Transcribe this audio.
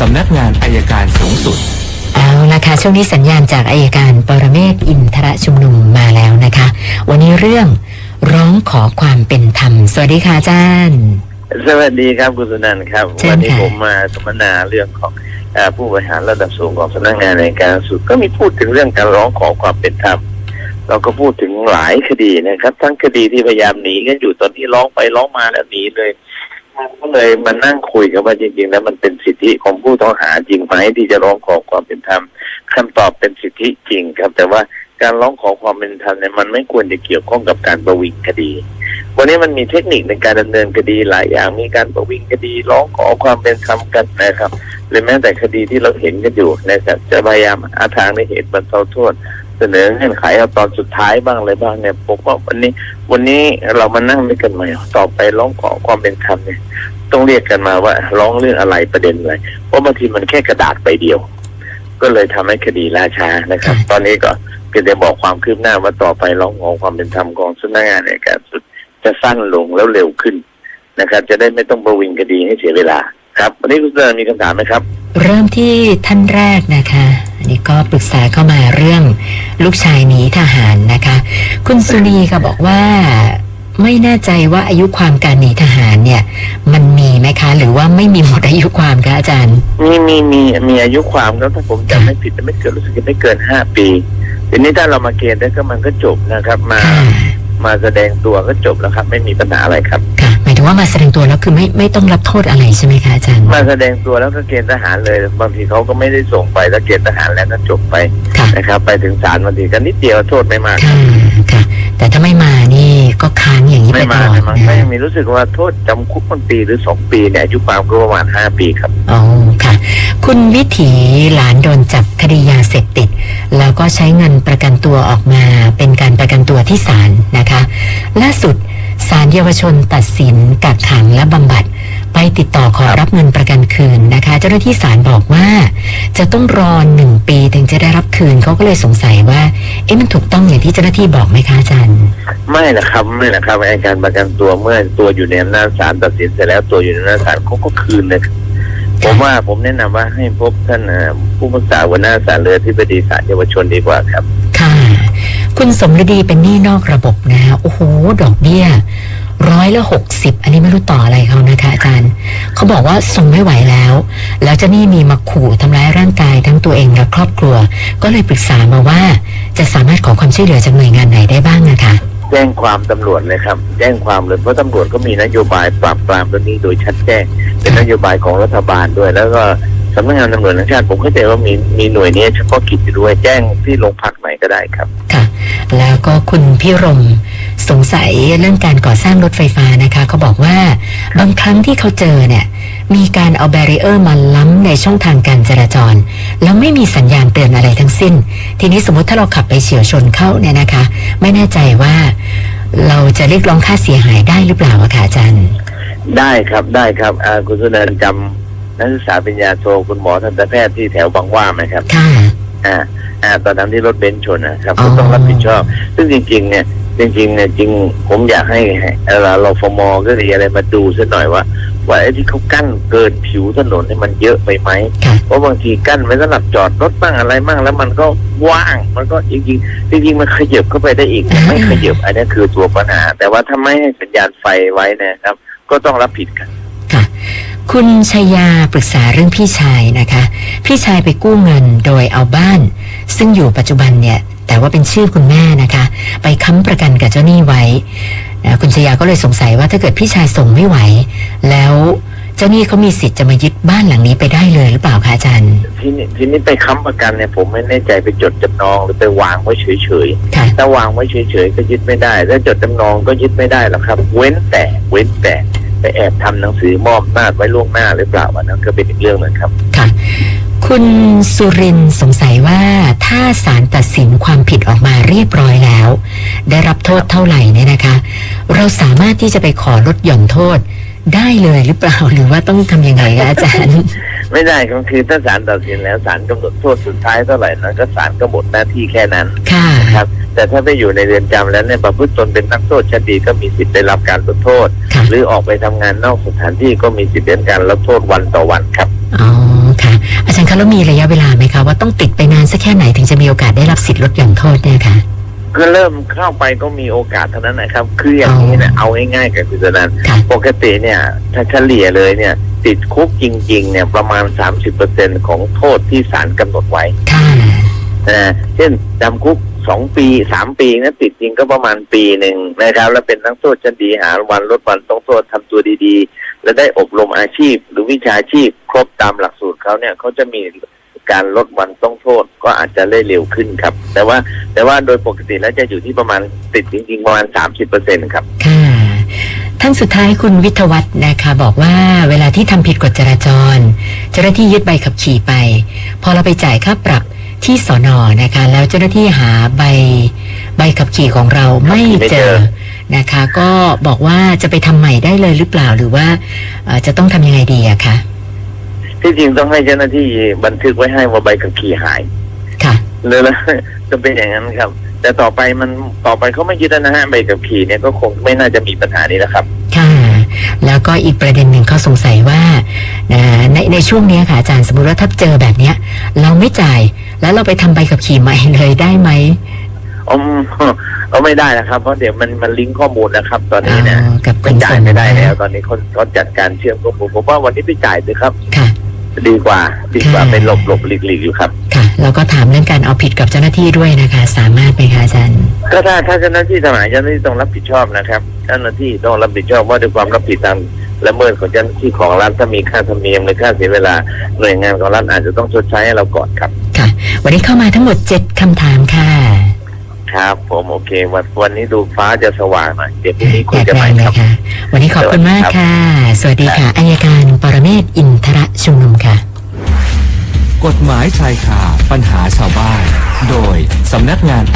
สำนักงานอายการสูงสุด เอาละค่ะช่วงนี้สัญญาณจากอายการปรเมศวร์อินทรชุมนุมมาแล้วนะคะ วันนี้เรื่องร้องขอความเป็นธรรม สวัสดีค่ะอาจารย์ สวัสดีครับคุณสุนันท์ครับ เชิญวันนี้ค่ะผมมาสัมมนาเรื่องของเออผู้บริหารระดับสูงของสำนักงานในการสุดก็มีพูดถึงเรื่องการร้องขอความเป็นธรรมเราก็พูดถึงหลายคดีนะครับ ทั้งคดีที่พยายามหนีกันอยู่ตอนนี้ร้องไปร้องมาแล้วหนีเลย มันก็เลยมานั่งคุยกันว่าจริง ๆ แล้วมันเป็นสิทธิของผู้ต้องหาจริงไหมที่จะร้องขอความเป็นธรรมคำตอบเป็นสิทธิจริงครับ แต่ว่าการร้องขอความเป็นธรรมเนี่ยมันไม่ควรจะเกี่ยวข้องกับการประวิงคดี วันนี้มันมีเทคนิคในการดำเนินคดีหลายอย่างมีการประวิงคดี ร้องขอความเป็นธรรมกันนะครับหรือแม้แต่คดีที่เราเห็นกันอยู่นะครับจะพยายามหาทางในเหตุบรรเทาโทษ เสนอเงื่อนไขเอาตอนสุดท้ายบ้างอะไรบ้างเนี่ยผมว่าวันนี้ วันนี้เรามานั่งด้วยกันใหม่ต่อไปร้องขอความเป็นธรรมเนี่ย ต้องเรียกกันมาว่าร้องเรื่องอะไรประเด็นอะไรเพราะบางทีมันแค่กระดาษใบเดียว ก็เลยทำให้คดีล่าช้านะครับค่ะตอนนี้ก็เพียงแต่บอกความคืบหน้าว่าต่อไปร้องขอความเป็นธรรมของสำนักงานในการสุดจะสั้นลงแล้วเร็วขึ้นนะครับ จะได้ไม่ต้องประวิงคดีให้เสียเวลาครับ วันนี้คุณเจริญมีคำถามไหมครับ เริ่มที่ท่านแรกนะคะ อันนี้ก็ปรึกษาเข้ามาเรื่อง ลูกชายหนีทหารนะคะ คุณสุนีค่ะบอกว่าไม่แน่ใจว่าอายุความการหนีทหารเนี่ย มันมีไหมคะ หรือว่าไม่มีหมดอายุความคะอาจารย์ มีมีมีมีอายุความแล้วถ้าผมจำไม่ผิดจะไม่เกินรู้สึกจะไม่เกินห้าปีทีนี้ถ้าเรามาเกณฑ์ได้ก็มันก็จบนะครับ มาค่ะมาแสดงตัวก็จบแล้วครับ ไม่มีปัญหาอะไรครับค่ะหมายถึง ว่ามาแสดงตัวแล้วคือไม่ไม่ต้องรับโทษอะไรใช่ไหมคะอาจารย์มาแสดงตัวแล้วก็เกณฑ์ทหารเลย บางทีเขาก็ไม่ได้ส่งไปแล้วเกณฑ์ทหารแล้วก็จบไปค่ะนะครับ ไปถึงศาลบางทีก็นิดเดียวโทษไม่มากค่ะค่ะ แต่ถ้าไม่มานี่ก็ค้างอย่างนี้ไปไม่ตมาลอดไม่มานะไม่มีรู้สึกว่าโทษจำคุกมันปีหรือสองปีเนี่ยอายุความก็ประมาณห้าปีครับอ๋อค่ะ คุณวิถีหลานโดนจับคดียาเสพติด แล้วก็ใช้เงินประกันตัวออกมาเป็นการประกันตัวที่ศาลนะคะ ล่าสุด ศาลเยาวชนตัดสินกักขังและบำบัด ไปติดต่อขอรับเงินประกันคืนนะคะ เจ้าหน้าที่ศาลบอกว่า จะต้องรอหนึ่งปีถึงจะได้รับคืนเขาก็เลยสงสัยว่า เอ๊ะมันถูกต้องอย่างที่เจ้าหน้าที่บอกไหมคะอาจารย์ไม่นะครับไม่นะครับไอ้การประกันตัวเมื่อตัวอยู่ในอำนาจศาลตัดสินเสร็จแล้วตัวอยู่ในอำนาจศาลเขาก็คืนเลยผมว่าผมแนะนำว่าให้พบท่านผู้ปรึกษาหัวหน้าศาลเรือที่ปดีศาลเยาวชนดีกว่าครับ ค่ะคุณสมฤดีเป็นหนี้นอกระบบนะฮะโอ้โห ดอกเบี้ยร้อยละหกสิบอันนี้ไม่รู้ต่ออะไรเขานะคะอาจารย์ เขาบอกว่าส่งไม่ไหวแล้ว แล้วเจ้าหนี้มีมาขู่ทำร้ายร่างกายทั้งตัวเองและครอบครัว ก็เลยปรึกษามาว่า จะสามารถขอความช่วยเหลือจากหน่วยงานไหนได้บ้างนะคะ แจ้งความตำรวจเลยครับ แจ้งความเลยเพราะตำรวจก็มีนโยบายปราบปรามเรื่องนี้โดยชัดแจ้ง เป็นนโยบายของรัฐบาลด้วย แล้วก็สำนักงานตำรวจแห่งชาติผมเข้าใจว่ามีมีหน่วยนี้เฉพาะกิจอยู่ด้วยแจ้งที่โรงพักไหนก็ได้ครับค่ะ แล้วก็คุณพิรมสงสัยเรื่องการก่อสร้างรถไฟฟ้านะคะเขาบอกว่าบางครั้งที่เขาเจอเนี่ยมีการเอาแบรีเออร์มาล้ำในช่องทางการจราจร แล้วไม่มีสัญญาณเตือนอะไรทั้งสิ้น ทีนี้สมมติถ้าเราขับไปเฉียวชนเข้าเนี่ยนะคะ ไม่แน่ใจว่าเราจะเรียกร้องค่าเสียหายได้หรือเปล่าอะคะอาจารย์ ได้ครับได้ครับอ่าคุณสุนันท์จำนักศึกษาปริญญาโทคุณหมอทันตแพทย์ที่แถวบางหว่าไหมครับ ค่ะ อ่า อ่าตอนนั้นที่รถเบนซ์ชนนะครับอ๋อก็ต้องรับผิดชอบ ซึ่งจริง ๆ เนี่ยจริงๆเนี่ยจริงผมอยากให้ให้เอ่อเราฟมก็ดีอะไรมาดูสักหน่อยว่า ว่าไอ้ที่เขากั้นเกินผิวถนนเนี่ยมันเยอะไปไหมค่ะเพราะบางทีกั้นไว้สำหรับจอดรถบ้างอะไรบ้างแล้วมันก็ว่างมันก็จริงๆจริงๆมันขยับเข้าไปได้อีกแต่ไม่ขยับอันนี้คือตัวปัญหา แต่ว่าถ้าไม่ให้สัญญาณไฟไว้เนะครับ ก็ต้องรับผิดกัน ค่ะคุณชัยยาปรึกษาเรื่องพี่ชายนะคะ พี่ชายไปกู้เงินโดยเอาบ้าน ซึ่งอยู่ปัจจุบันเนี่ย แต่ว่าเป็นชื่อคุณแม่นะคะ ไปค้ำประกันกับเจ้าหนี้ไว้นะคุณชยาก็เลยสงสัยว่าถ้าเกิดพี่ชายส่งไม่ไหว แล้วเจ้าหนี้เขามีสิทธิ์จะมายึดบ้านหลังนี้ไปได้เลยหรือเปล่าคะอาจารย์ทีนี้ทีนี้ไปค้ำประกันเนี่ยผมไม่แน่ใจไปจดจำนองหรือไปวางไว้เฉยค่ะๆถ้าวางไว้เฉยๆก็ยึดไม่ได้ถ้าจดจำนองก็ยึดไม่ได้หรอกครับ เว้นแต่เว้นแต่ ไปแอบทำหนังสือมอบอำนาจไว้ล่วงหน้าหรือเปล่าอันนั้นก็เป็นอีกเรื่องหนึงครับค่ะคุณสุรินทร์สงสัยว่าถ้าศาลตัดสินความผิดออกมาเรียบร้อยแล้ว ได้รับโทษเท่าไหร่เนี่ยนะคะ เราสามารถที่จะไปขอลดหย่อนโทษได้เลยหรือเปล่าหรือว่าต้องทำยังไงคะอาจารย์ ไม่ได้ก็คือถ้าศาลตัดสินแล้วศาลกำหนดโทษสุดท้ายเท่าไหร่นั้นก็ศาลก็หมดหน้าที่แค่นั้นค่ะนะครับ แต่ถ้าไปอยู่ในเรือนจำแล้วเนี่ยประพฤติตนเป็นนักโทษชั้นดีก็มีสิทธิ์ได้รับการลดโทษค่ะหรือออกไปทำงานนอกสถานที่ก็มีสิทธิ์ได้รับการลดโทษวันต่อวันครับอ๋อค่ะคะแล้วมีระยะเวลาไหมคะว่าต้องติดไปนานสักแค่ไหนถึงจะมีโอกาสได้รับสิทธิ์ลดหย่อนโทษเนี่ยค่ะก็เริ่มเข้าไปก็มีโอกาสเท่านั้นนะครับ คืออย่างนี้เนี่ยเอาง่ายๆกับคุณสนันค่ะปกติเนี่ย ถ้าเฉลี่ยเลยเนี่ย ติดคุกจริง ๆ เนี่ยประมาณ 30%ของโทษที่ศาลกำหนดไว้ค่ะนะเช่นจำคุก สองปีสามปีนะติดจริงก็ประมาณปีหนึ่งนะครับ แล้วเป็นนักโทษชั้นดีหาวันลดวันต้องโทษทำตัวดีๆ และได้อบรมอาชีพ หรือวิชาชีพครบตามหลักสูตรเขาเนี่ยเขาจะมีการลดวันต้องโทษก็อาจจะได้เร็วขึ้นครับ แต่ว่าแต่ว่าโดยปกติแล้วจะอยู่ที่ประมาณติดจริง ๆ ประมาณสามสิบเปอร์เซ็นครับค่ะท่านสุดท้ายคุณวิทวัฒนะคะ บอกว่าเวลาที่ทำผิดกฎจราจร เจ้าหน้าที่ยึดใบขับขี่ไป พอเราไปจ่ายค่าปรับ ที่สอนอนะคะ แล้วเจ้าหน้าที่หาใบใบขับขี่ของเราไม่ไม่เจเจออนะคะ ก็บอกว่าจะไปทำใหม่ได้เลยหรือเปล่าหรือว่าเอ่อจะต้องทำยังไงดีอะคะที่จริงต้องให้เจ้าหน้าที่บันทึกไว้ให้ว่าใบขับขี่หาย ค่ะเลยละจะเป็นอย่างนั้นครับ แต่ต่อไปมันต่อไปเขาไม่ยึดแล้วนะฮะใบขับขี่เนี่ยก็คงไม่น่าจะมีปัญหานี้นะครับค่ะ แล้วก็อีกประเด็นหนึ่งเขาสงสัยว่านะในในช่วงเนี้ยค่ะอาจารย์สมมติว่าถ้าเจอแบบเนี้ย เราไม่จ่ายแล้วเราไปทำใบขับขี่ใหม่เลยได้ไหมอืมเอาไม่ได้นะครับ เพราะเดี๋ยวมันมันลิงก์ข้อมูลนะครับ ตอนนี้เนี่ยอ๋อกับขไม่นจ่าส่ยงไม่ได้แล้ว ตอนนี้เขาเขาจัดการเชื่อมข้อมูลผมว่าวันนี้ไปจ่ายเลยครับ ค่ะ ดีกว่าดีกว่าค่ะเป็นหลบหลบหลีกหลีกอยู่ครับค่ะ แล้วก็ถามเรื่องการเอาผิดกับเจ้าหน้าที่ด้วยนะคะ สามารถไหมคะอาจารย์ก็ถ้าถ้าเจ้าหน้าที่ทำงานเจ้าหน้าที่ต้องรับผิดชอบนะครับ เจ้าหน้าที่ต้องรับผิดชอบว่าด้วยความรับผิดตามละเมิดของเจ้าหน้าที่ของรัฐถ้ามีค่าธรรมเนียมหรือค่าเสียเวลาหน่วยงานของรัฐอาจจะต้องชดใช้ให้เราก่อนครับ ค่ะ วันนี้เข้ามาทั้งหมดเจ็ดคำถามค่ะ ครับผมโอเค วันวันนี้ดูฟ้าจะสว่างหน่อยเดี๋ยวพรุ่งนี้คุแจยกกันแรใหม่งเลคยรับค่ะวันนี้ขอบคุณมากค่ะ สวัสดีค่ะอายการปรเมศวร์อินทรชุมนุมค่ะ กฎหมายชายคาปัญหาชาวบ้าน โดยสำนักงาน